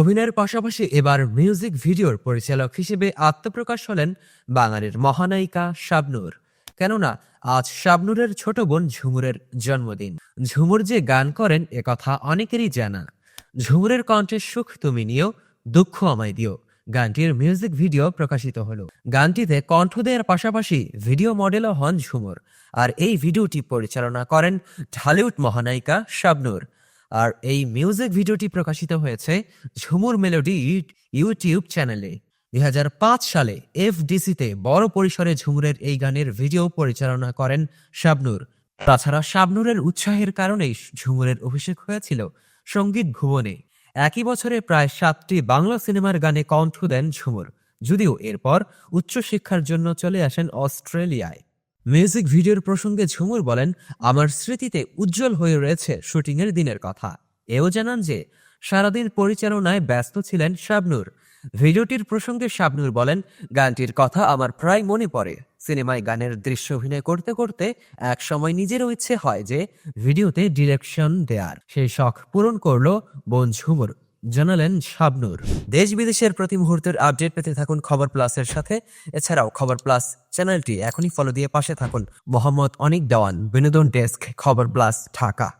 অভিনয়ের পাশাপাশি এবার মিউজিক ভিডিওর পরিচালক হিসেবে আত্মপ্রকাশ হলেন বাঙালির মহানায়িকা শাবনূর। কেননা, আজ শাবনূরের ছোট বোন ঝুমুরের জন্মদিন। ঝুমুর যে গান করেন একথা অনেকেরই জানা। ঝুমুরের কণ্ঠে সুখ তুমি নিও, দুঃখ আমায় দিও। গানটির মিউজিক ভিডিও প্রকাশিত হলো। গানটিতে কণ্ঠ দেওয়ার পাশাপাশি ভিডিও মডেলও হন ঝুমুর। আর এই ভিডিওটি পরিচালনা করেন ঢালিউড মহানায়িকা শাবনূর। আর এই মিউজিক ভিডিওটি প্রকাশিত হয়েছে ঝুমুর মেলোডি ইউটিউব চ্যানেলে দুই হাজার পাঁচ সালে এফডিসিতে বড় পরিসরে ঝুমুরের এই গানের ভিডিও পরিচালনা করেন শাবনুর। তাছাড়া শাবনুরের উৎসাহের কারণেই ঝুমুরের অভিষেক হয়েছিল সংগীত ভুবনে। একই বছরে প্রায় সাতটি বাংলা সিনেমার গানে কণ্ঠ দেন ঝুমুর। যদিও এরপর উচ্চশিক্ষার জন্য চলে আসেন অস্ট্রেলিয়ায়। মিউজিক ভিডিওর প্রসঙ্গে ঝুমুর বলেন, আমার স্মৃতিতে উজ্জ্বল হয়ে রয়েছে শুটিংয়ের দিনের কথা। এও জানান যে, সারাদিন পরিচালনায় ব্যস্ত ছিলেন শাবনুর। ভিডিওটির প্রসঙ্গে শাবনুর বলেন, গানটির কথা আমার প্রায় মনে পড়ে। সিনেমায় গানের দৃশ্য অভিনয় করতে করতে এক সময় নিজেরও ইচ্ছে হয় যে, ভিডিওতে ডিরেকশন দেয়ার। সেই শখ পূরণ করল বোন ঝুমুর। জানালেন শাবনুর দেশ বিদেশের প্রতি মুহূর্তের আপডেট পেতে থাকুন খবর প্লাসের সাথে। এছাড়াও খবর প্লাস চ্যানেলটি এখনই ফলো দিয়ে পাশে থাকুন। মোহাম্মদ অনিক দেওয়ান, বিনোদন ডেস্ক খবর প্লাস ঢাকা।